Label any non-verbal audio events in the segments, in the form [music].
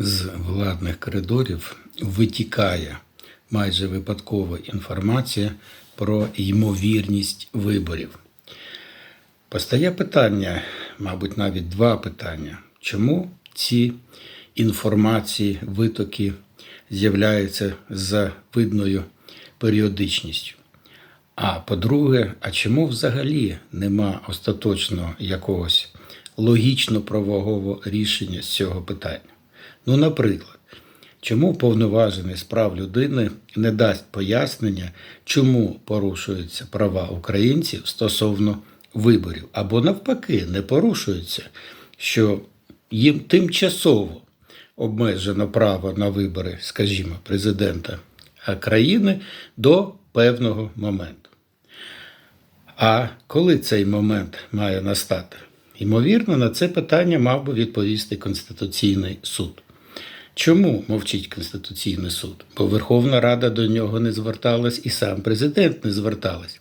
з владних коридорів витікає майже випадкова інформація про ймовірність виборів. Постає питання, мабуть, навіть два питання. Чому ці інформації, витоки з'являються за видною періодичністю? А по-друге, а чому взагалі нема остаточного якогось логічно-правового рішення з цього питання? Ну, наприклад, чому повноважений з прав людини не дасть пояснення, чому порушуються права українців стосовно виборів, або навпаки, не порушуються, що їм тимчасово обмежено право на вибори, скажімо, президента країни до певного моменту. А коли цей момент має настати? Ймовірно, на це питання мав би відповісти Конституційний суд. Чому мовчить Конституційний суд? Бо Верховна Рада до нього не зверталась і сам президент не зверталась.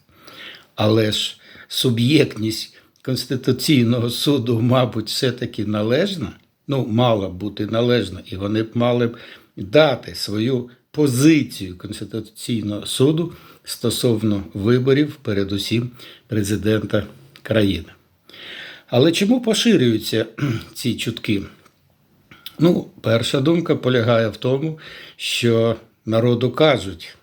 Але ж суб'єктність Конституційного суду, мабуть, все-таки належна, ну, мала б бути належна, і вони б мали б дати свою позицію Конституційного суду стосовно виборів, передусім президента країни. Але чому поширюються [clears throat] ці чутки? Ну, перша думка полягає в тому, що народу кажуть: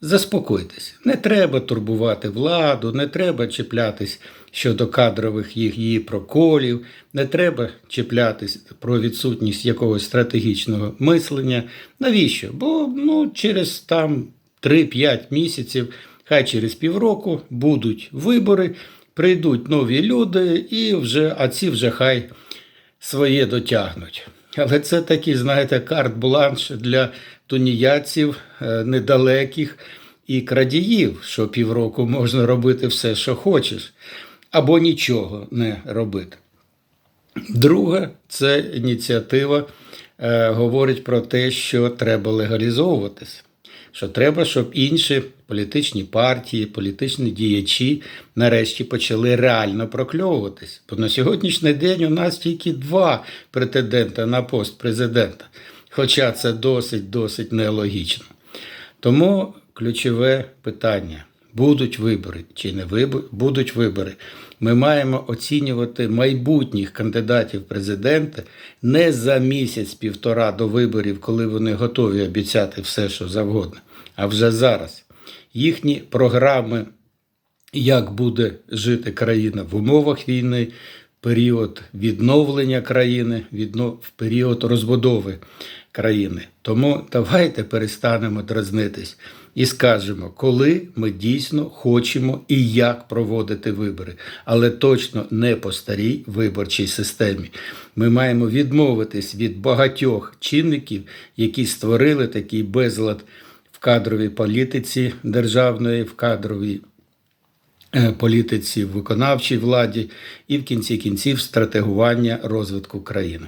заспокойтесь, не треба турбувати владу, не треба чіплятись щодо кадрових її проколів, не треба чіплятись про відсутність якогось стратегічного мислення. Навіщо? Бо ну, через там 3-5 місяців, хай через півроку будуть вибори, прийдуть нові люди, і вже, а ці вже хай своє дотягнуть. Але це такий, знаєте, карт-бланш для туніяців е, недалеких і крадіїв, що півроку можна робити все, що хочеш, або нічого не робити. Друге, це ініціатива е, говорить про те, що треба легалізовуватись. Що треба, щоб інші політичні партії, політичні діячі нарешті почали реально прокльовуватись. Бо на сьогоднішній день у нас тільки два претендента на пост президента. Хоча це досить-досить нелогічно. Тому ключове питання: будуть вибори чи не вибори, будуть вибори. Ми маємо оцінювати майбутніх кандидатів в президенти не за місяць-півтора до виборів, коли вони готові обіцяти все, що завгодно, а вже зараз. Їхні програми, як буде жити країна в умовах війни, період відновлення країни, в період розбудови країни. Тому давайте перестанемо дразнитись і скажемо, коли ми дійсно хочемо і як проводити вибори, але точно не по старій виборчій системі. Ми маємо відмовитись від багатьох чинників, які створили такий безлад кадровій політиці державної, в кадровій. Політиці в виконавчій владі і в кінці кінців стратегування розвитку країни.